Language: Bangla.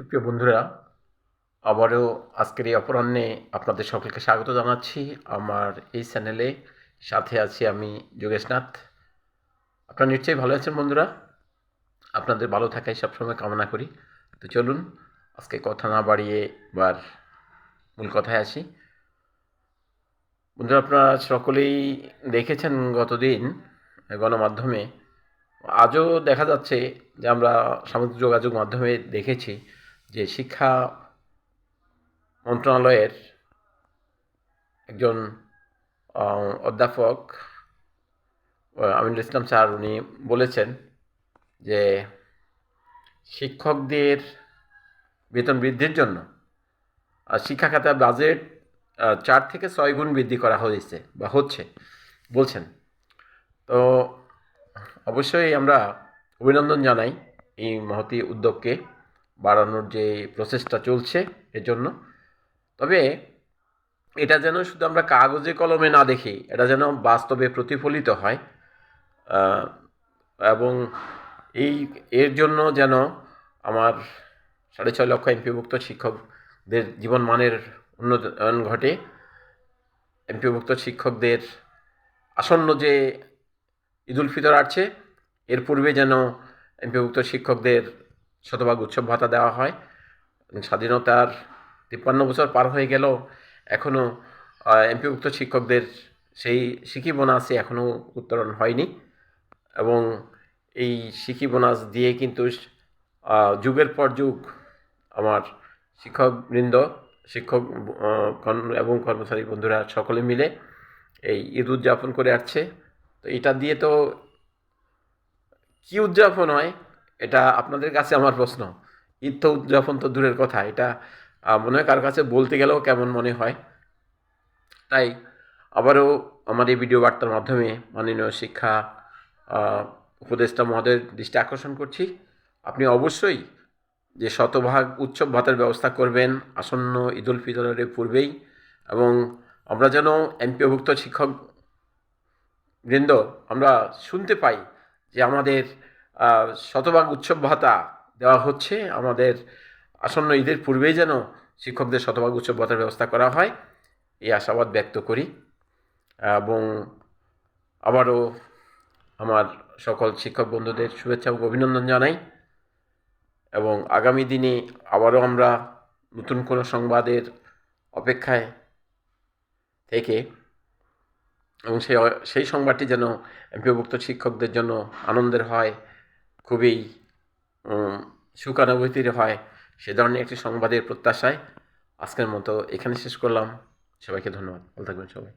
সুপ্রিয় বন্ধুরা, আবারও আজকের এই অপরাহ্নে আপনাদের সকলকে স্বাগত জানাচ্ছি আমার এই চ্যানেলে। সাথে আছি আমি যোগেশনাথ আপনারা নিশ্চয়ই ভালো আছেন বন্ধুরা? আপনাদের ভালো থাকাই সবসময় কামনা করি। তো চলুন, আজকে কথা না বাড়িয়ে এবার মূল কথায় আসি। বন্ধুরা, আপনারা সকলেই দেখেছেন গতদিন গণমাধ্যমে। আজও দেখা যাচ্ছে যে আমরা সামাজিক যোগাযোগ মাধ্যমে দেখেছি যে শিক্ষা মন্ত্রণালয়ের একজন অধ্যাপক আমিনুল ইসলাম স্যার উনি বলেছেন যে শিক্ষকদের বেতন বৃদ্ধির জন্য শিক্ষা খাতার বাজেট চার থেকে ছয় গুণ বৃদ্ধি করা হয়েছে বা হচ্ছে বলছেন। তো অবশ্যই আমরা অভিনন্দন জানাই এই মহতি উদ্যোগকে। বাড়ানোর যে প্রচেষ্টা চলছে এর জন্য তবে এটা যেন শুধু আমরা কাগজে কলমে না দেখি, এটা যেন বাস্তবে প্রতিফলিত হয় এবং এই, এর জন্য যেন আমার সাড়ে ছয় লক্ষ এমপিভুক্ত শিক্ষকদের জীবন মানের উন্নয়ন ঘটে, এমপিভুক্ত শিক্ষকদের আসন্ন যে ঈদুল ফিতর আসছে, এর পূর্বে যেন এমপিভুক্ত শিক্ষকদের শতভাগ উৎসব ভাতা দেওয়া হয়। স্বাধীনতার তিপ্পান্ন বছর পার হয়ে গেলেও এখনও এমপিভুক্ত শিক্ষকদের সেই সিকি বোনাসে এখনও উত্তরণ হয়নি এবং এই সিকি বোনাস দিয়ে কিন্তু যুগের পর যুগ আমার শিক্ষকবৃন্দ, শিক্ষক এবং কর্মচারী বন্ধুরা সকলে মিলে এই ঈদ উদযাপন করে আসছে। তো এটা দিয়ে তো কি উদযাপন হয়? এটা আপনাদের কাছে আমার প্রশ্ন। ঈদ তো উদযাপন তো দূরের কথা, এটা মনে হয় কার কাছে বলতে গেলেও কেমন মনে হয়। তাই আবারও আমার এই ভিডিও বার্তার মাধ্যমে মাননীয় শিক্ষা উপদেষ্টা মহোদয়ের দৃষ্টি আকর্ষণ করছি। আপনি অবশ্যই যে শতভাগ উৎসব ভাতার ব্যবস্থা করবেন আসন্ন ঈদুল ফিতরের পূর্বেই এবং আমরা যেন এমপিওভুক্ত শিক্ষক বৃন্দ আমরা শুনতে পাই যে আমাদের শতভাগ উৎসব ভাতা দেওয়া হচ্ছে। আমাদের আসন্ন ঈদের পূর্বেই যেন শিক্ষকদের শতভাগ উৎসব ভাতার ব্যবস্থা করা হয়, এই আশাবাদ ব্যক্ত করি। এবং আবারও আমার সকল শিক্ষক বন্ধুদের শুভেচ্ছা এবং অভিনন্দন জানাই। এবং আগামী দিনে আবারও আমরা নতুন কোনো সংবাদের অপেক্ষায় থেকে এবং সেই সেই সংবাদটি যেন এমপিভুক্ত শিক্ষকদের জন্য আনন্দের হয় খুবই সুকানুভূতির হয় সে ধরনের একটি সংবাদের প্রত্যাশায় আজকের মতো এখানে শেষ করলাম। সবাইকে ধন্যবাদ। ভালো থাকবেন সবাই।